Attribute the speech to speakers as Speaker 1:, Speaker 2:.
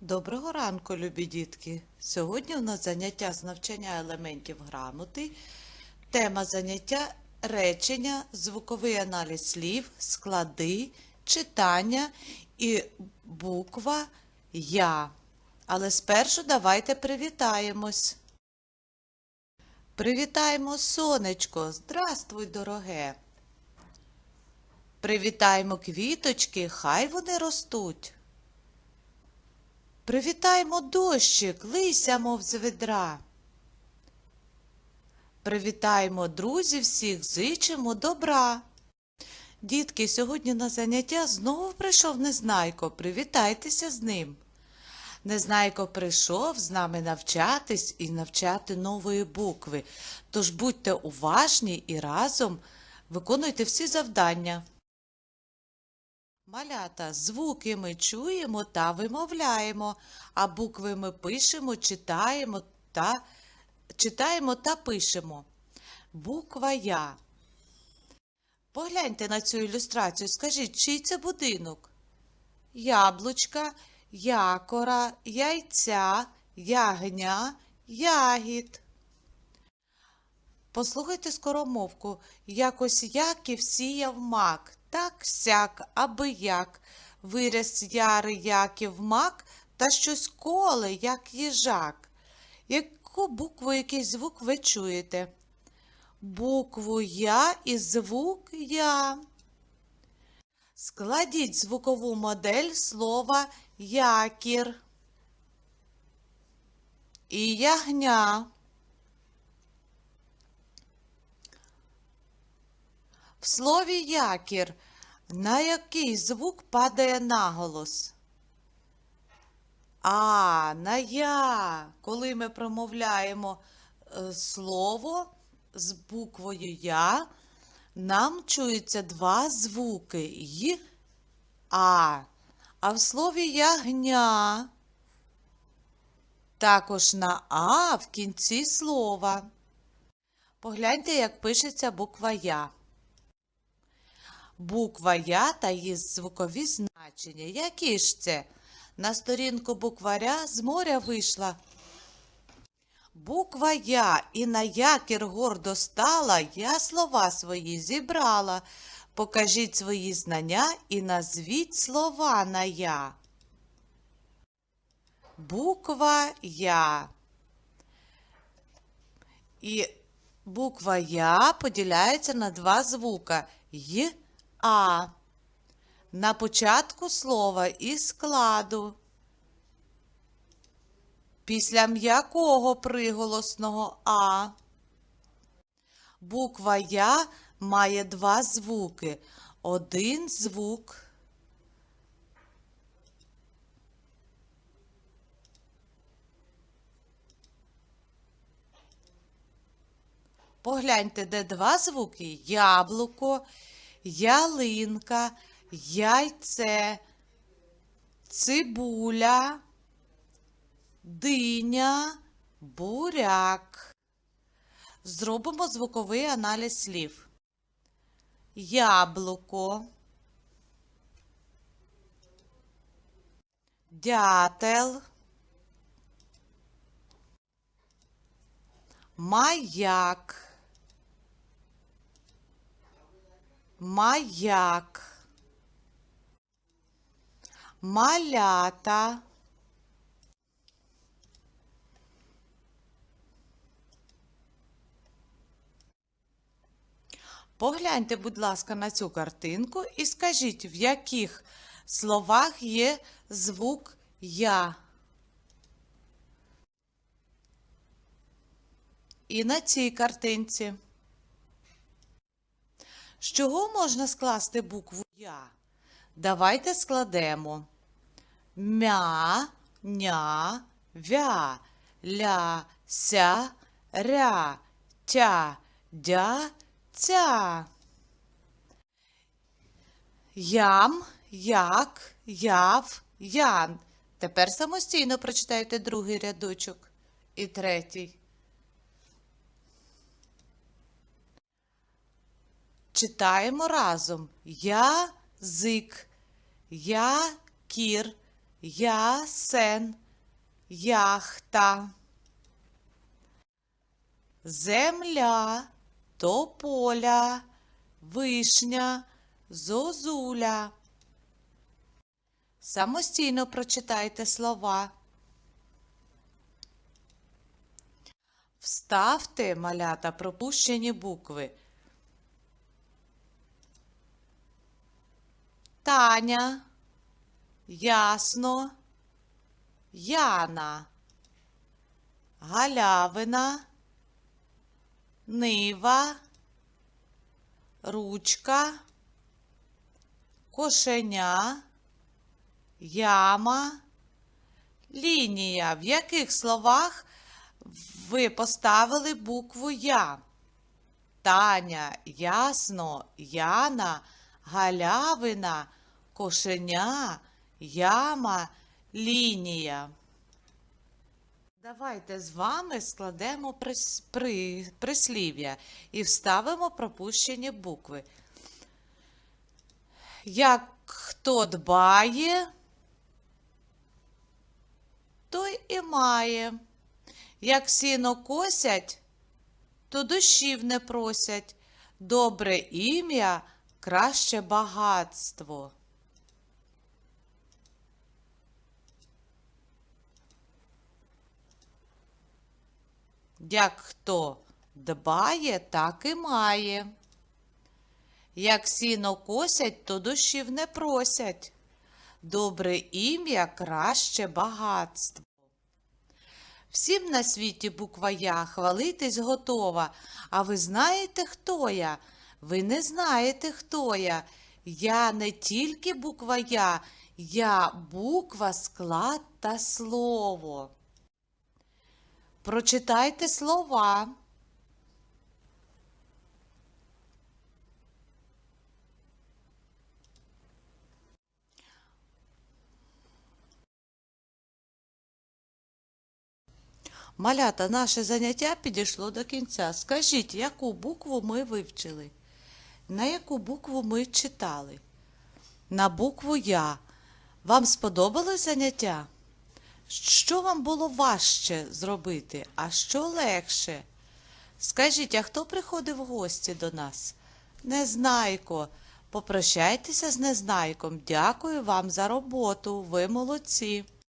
Speaker 1: Доброго ранку, любі дітки! Сьогодні у нас заняття з навчання елементів грамоти. Тема заняття речення, звуковий аналіз слів, склади, читання і буква Я. Але спершу давайте привітаємось. Привітаємо сонечко. Здравствуй, дороге. Привітаємо квіточки, хай вони ростуть. Привітаємо дощик, лися, мов з ведра. Привітаємо друзів всіх, зичимо добра. Дітки, сьогодні на заняття знову прийшов Незнайко. Привітайтеся з ним. Незнайко прийшов з нами навчатись і навчати нової букви. Тож будьте уважні і разом виконуйте всі завдання. Малята, звуки ми чуємо та вимовляємо, а букви ми пишемо, читаємо та читаємо та пишемо. Буква Я. Погляньте на цю ілюстрацію, скажіть, чий це будинок? Яблучка, якора, яйця, ягня, ягід. Послухайте скоромовку. Якось Яків сіяв мак, так сяк, аби як. Виріс ярий Яків мак та щось коле, як їжак. Яку букву, який звук ви чуєте? Букву Я і звук Я. Складіть звукову модель слова якір і ягня. В слові якір на який звук падає наголос? А, на я. Коли ми промовляємо е, слово з буквою Я, нам чуються два звуки й а. А в слові ягня також на А в кінці слова. Погляньте, як пишеться буква Я. Буква Я та її звукові значення. Які ж це? На сторінку букваря з моря вийшла. Буква Я і на якір гордо стала, я слова свої зібрала. Покажіть свої знання і назвіть слова на Я. Буква Я. І буква Я поділяється на два звука й а. На початку слова і складу. Після м'якого приголосного А. Буква Я має два звуки. Один звук. Погляньте, де два звуки яблуко, ялинка, яйце, цибуля, диня, буряк. Зробимо звуковий аналіз слів. Яблуко, дятел, маяк. Маяк. Малята. Погляньте, будь ласка, на цю картинку і скажіть, в яких словах є звук Я. І на цій картинці. З чого можна скласти букву Я? Давайте складемо мя, ня, вя, ля, ся, ря, тя, дя, ця. Ям, як, яв, ян. Тепер самостійно прочитайте другий рядочок і третій. Читаємо разом. Я зик, я кір, ясен, яхта. Земля, тополя, вишня, зозуля. Самостійно прочитайте слова. Вставте малята пропущені букви. Таня, Ясно, Яна, Галявина, Нива, Ручка, Кошеня, Яма, Лінія. В яких словах ви поставили букву Я? Таня, Ясно, Яна, Галявина, Кошеня, Яма, Лінія. Давайте з вами складемо прис- при- прислів'я і вставимо пропущені букви. Як хто дбає, той і має. Як сіно косять, то дощів не просять. Добре ім'я краще багатство. Як хто дбає, так і має. Як сіно косять, то дощів не просять. Добре ім'я краще багатство. Всім на світі буква Я хвалитись готова. А ви знаєте, хто я? Ви не знаєте, хто я. Я не тільки буква Я, я буква, склад та слово. Прочитайте слова. Малята, наше заняття підійшло до кінця. Скажіть, яку букву ми вивчили? На яку букву ми читали? На букву Я. Вам сподобалось заняття? Що вам було важче зробити, а що легше? Скажіть, а хто приходив в гості до нас? Незнайко. Попрощайтеся з Незнайком. Дякую вам за роботу. Ви молодці.